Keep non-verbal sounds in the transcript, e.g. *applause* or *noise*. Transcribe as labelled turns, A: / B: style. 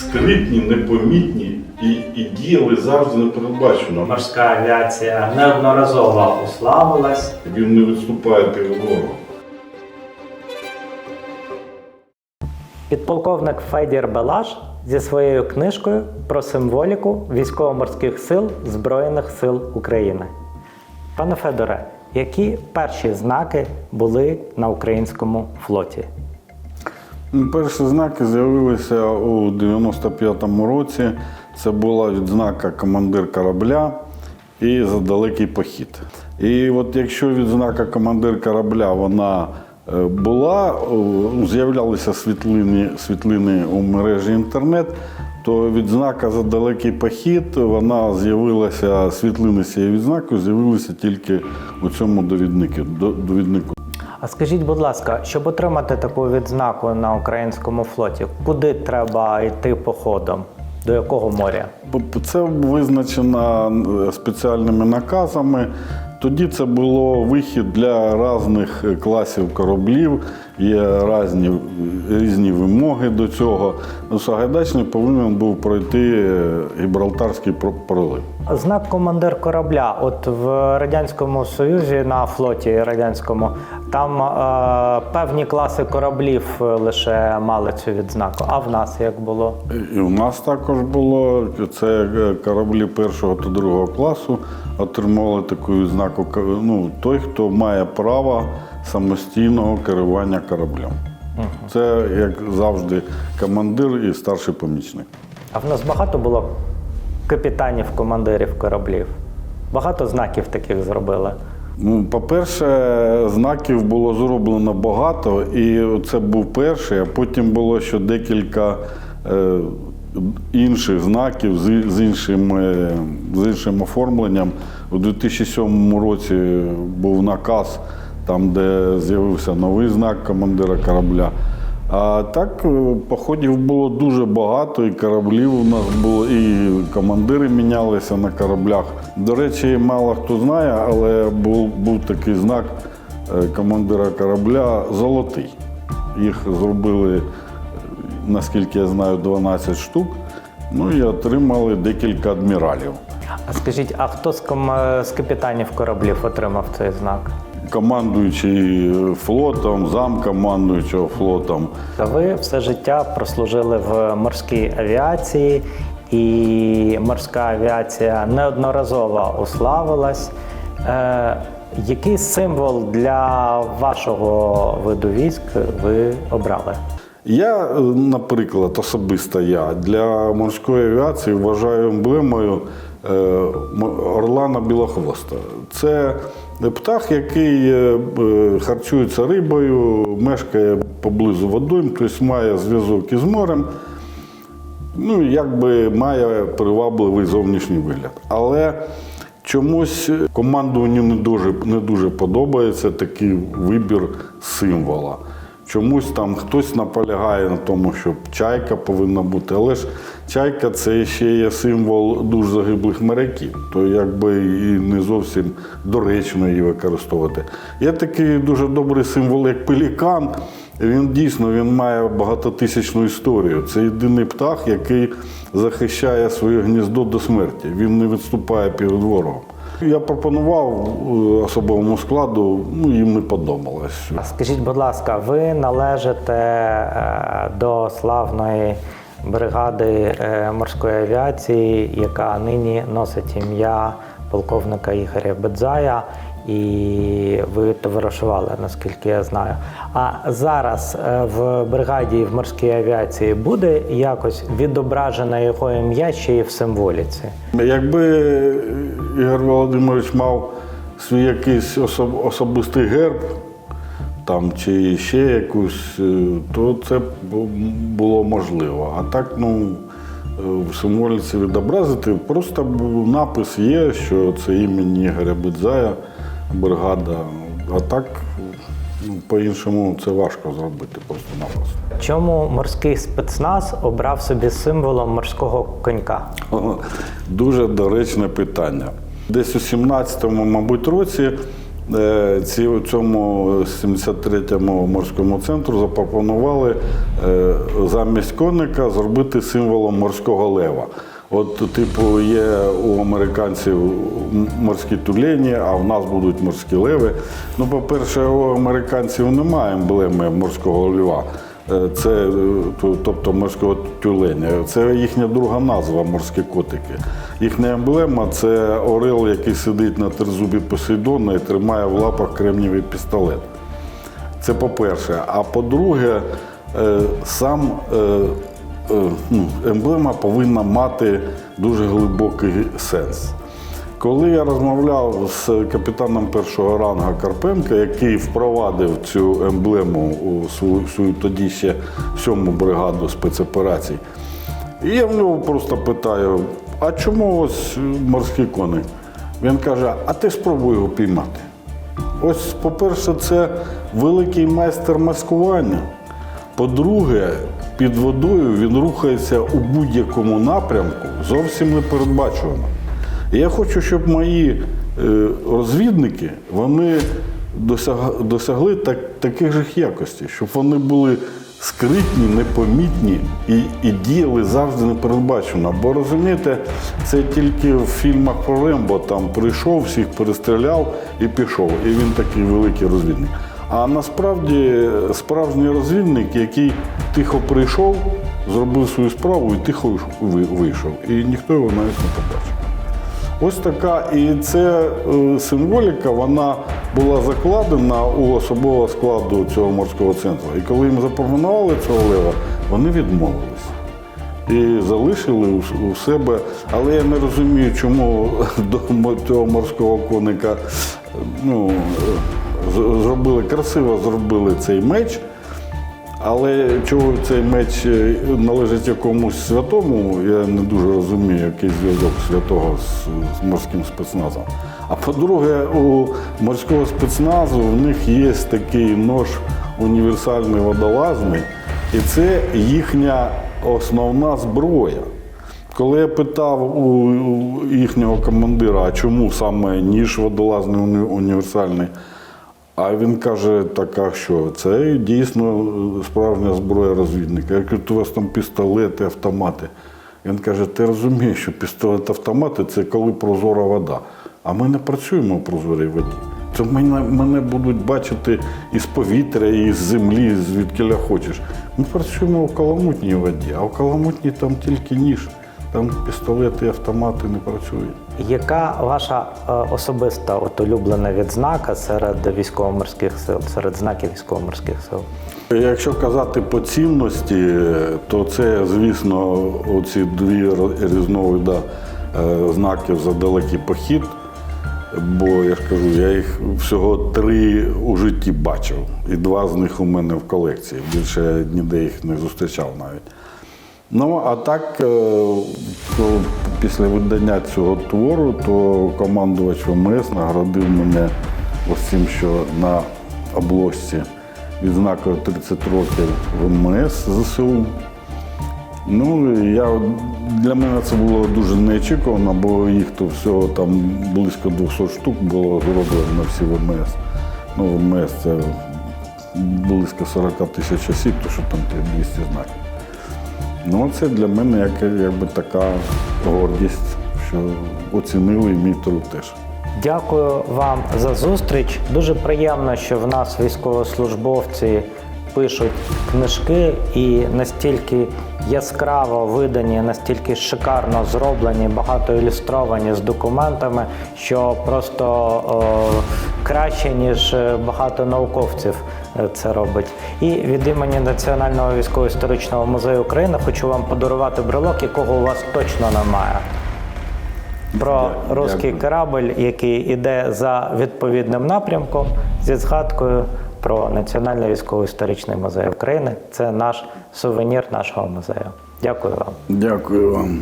A: скритні, непомітні і, і діяли завжди непередбачено.
B: Морська авіація неодноразово уславилась.
A: Він не відступає перед ворогом.
B: Підполковник Федір Белаш зі своєю книжкою про символіку військово-морських сил Збройних сил України. Пане Федоре, які перші знаки були на українському флоті?
A: Ну, Перші знаки з'явилися у 95-му році. Це була відзнака командир корабля і за далекий похід. І от якщо відзнака командир корабля вона е, була, з'являлися світлини, світлини у мережі інтернет, то відзнака за далекий похід, вона з'явилася, світлини з цією з'явилися тільки у цьому довіднику.
B: А скажіть, будь ласка, щоб отримати таку відзнаку на українському флоті, куди треба йти походом? До якого моря?
A: Це визначено е, спеціальними наказами. Тоді це було вихід для різних класів кораблів, є різні, різні вимоги до цього. Ну, Сагайдачний повинен був пройти е, Гібралтарський пролив.
B: Знак командир корабля. От в радянському союзі на флоті радянському там е, певні класи кораблів е, лише мали цю відзнаку. А в нас як було?
A: І у нас також було це е, кораблі першого та другого класу отримали таку відзнаку. Ну, той, хто має право самостійного керування кораблем. Це, як завжди, командир і старший помічник.
B: А в нас багато було капітанів, командирів кораблів. Багато знаків таких зробили.
A: Ну, по-перше, знаків було зроблено багато, і це був перший, а потім було ще декілька е, інших знаків з, іншим, е, з іншим оформленням. У 2007 році був наказ, там, де з'явився новий знак командира корабля. А так е, походів було дуже багато, і кораблів у нас було, і командири мінялися на кораблях. До речі, мало хто знає, але був, був такий знак е, командира корабля золотий. Їх зробили, е, наскільки я знаю, 12 штук. Ну і отримали декілька адміралів.
B: А скажіть, а хто з, капітанів кораблів отримав цей знак?
A: Командуючий флотом, замкомандуючого флотом.
B: Ви все життя прослужили в морській авіації, і морська авіація неодноразово уславилась. Е, який символ для вашого виду військ ви обрали?
A: Я, е, наприклад, особисто я для морської авіації вважаю емблемою е, орлана білохвоста. Це птах, який е, харчується рибою, мешкає поблизу водойм, тобто має зв'язок із морем. Ну, якби має привабливий зовнішній вигляд. Але чомусь командуванню не дуже, не дуже подобається такий вибір символа. Чомусь там хтось наполягає на тому, що чайка повинна бути, але ж чайка це ще є символ душ загиблих моряків, то якби і не зовсім доречно її використовувати. Є такий дуже добрий символ, як пелікан. Він дійсно він має багатотисячну історію. Це єдиний птах, який захищає своє гніздо до смерті. Він не відступає перед ворогом. Я пропонував е, особовому складу, ну їм не подобалось.
B: Скажіть, будь ласка, ви належите е, до славної бригади е, морської авіації, яка нині носить ім'я полковника Ігоря Бедзая, і ви товаришували, наскільки я знаю. А зараз е, в бригаді в морській авіації буде якось відображене його ім'я ще й в символіці?
A: Якби Ігор Володимирович мав свій якийсь особ- особистий герб, там чи ще якусь, е, то це було можливо. А так, ну, е, в символіці відобразити, просто напис є, що це імені Ігоря Бедзая, бригада. А так, ну, по-іншому це важко зробити просто-напросто.
B: Чому морський спецназ обрав собі символом морського конька?
A: Дуже доречне питання. Десь у 17-му, мабуть, році е, ці, цьому 73-му морському центру запропонували е, замість коника зробити символом морського лева. От, типу, є у американців морські тюлені, а в нас будуть морські леви. Ну, по-перше, у американців немає емблеми морського льва. Е, Це, е, тобто морського тюленя. Це їхня друга назва морські котики. Їхня емблема це орел, який сидить на тризубі Посейдона і тримає в лапах кремнівий пістолет. Це по-перше. А по-друге, е, сам емблема повинна мати дуже глибокий сенс. Коли я розмовляв з капітаном першого рангу Карпенка, який впровадив цю емблему у свою, свою тоді ще сьому бригаду спецоперацій, і я в нього просто питаю: а чому ось морський коник? Він каже: а ти спробуй його піймати. Ось, по-перше, це великий майстер маскування. По-друге, під водою він рухається у будь-якому напрямку зовсім непередбачувано. І я хочу, щоб мої е, розвідники вони досягли так, таких же якостей, щоб вони були скритні, непомітні і, і діяли завжди непередбачено. Бо розумієте, це тільки в фільмах про Рембо там прийшов, всіх перестріляв і пішов. І він такий великий розвідник. А насправді справжній розвідник, який тихо прийшов, зробив свою справу і тихо вийшов. І ніхто його навіть не побачив. Ось така, і це е, символіка, вона була закладена у особового складу цього морського центру. І коли їм запропонували цього лева, вони відмовилися. І залишили у, себе. Але я не розумію, чому *laughs* до цього морського коника ну, зробили красиво зробили цей меч. Але чого цей меч е, належить якомусь святому, я не дуже розумію, який зв'язок святого з, з морським спецназом. А по-друге, у морського спецназу в них є такий нож універсальний водолазний, і це їхня основна зброя. Коли я питав у їхнього командира, а чому саме ніж водолазний універсальний, а він каже, так, а що, це дійсно справжня зброя розвідника. Я кажу, у вас там пістолети, автомати. Він каже, ти розумієш, що пістолет автомати це коли прозора вода. А ми не працюємо в прозорій воді. Це мене, мене будуть бачити із повітря, із землі, звідкиля хочеш. Ми працюємо в каламутній воді, а в каламутній там тільки ніж. Там пістолети автомати не працюють.
B: Яка ваша е, особиста от улюблена відзнака серед військово-морських сил, серед знаків військово-морських сил?
A: Якщо казати по цінності, то це, звісно, оці дві різновида е, знаків за далекий похід. Бо я ж кажу, я їх всього три у житті бачив, і два з них у мене в колекції. Більше ніде їх не зустрічав навіть. Ну, а так, е, після видання цього твору, то командувач ВМС наградив мене ось цим, що на обложці відзнакою 30 років ВМС ЗСУ. Ну, я, для мене це було дуже неочікувано, бо їх то всього там близько 200 штук було зроблено на всі ВМС. Ну, ВМС це близько 40 тисяч осіб, то що там 200 знаків. Ну, це для мене як, якби така гордість, що оцінили мій труд теж.
B: Дякую вам за зустріч. Дуже приємно, що в нас військовослужбовці пишуть книжки і настільки яскраво видані, настільки шикарно зроблені, багато ілюстровані з документами, що просто о, краще, ніж е, багато науковців е, це робить. І від імені Національного військово-історичного музею України хочу вам подарувати брелок, якого у вас точно немає про руський корабль, який іде за відповідним напрямком зі згадкою про Національний військово-історичний музей України. Це наш сувенір нашого музею. Дякую вам.
A: Дякую вам.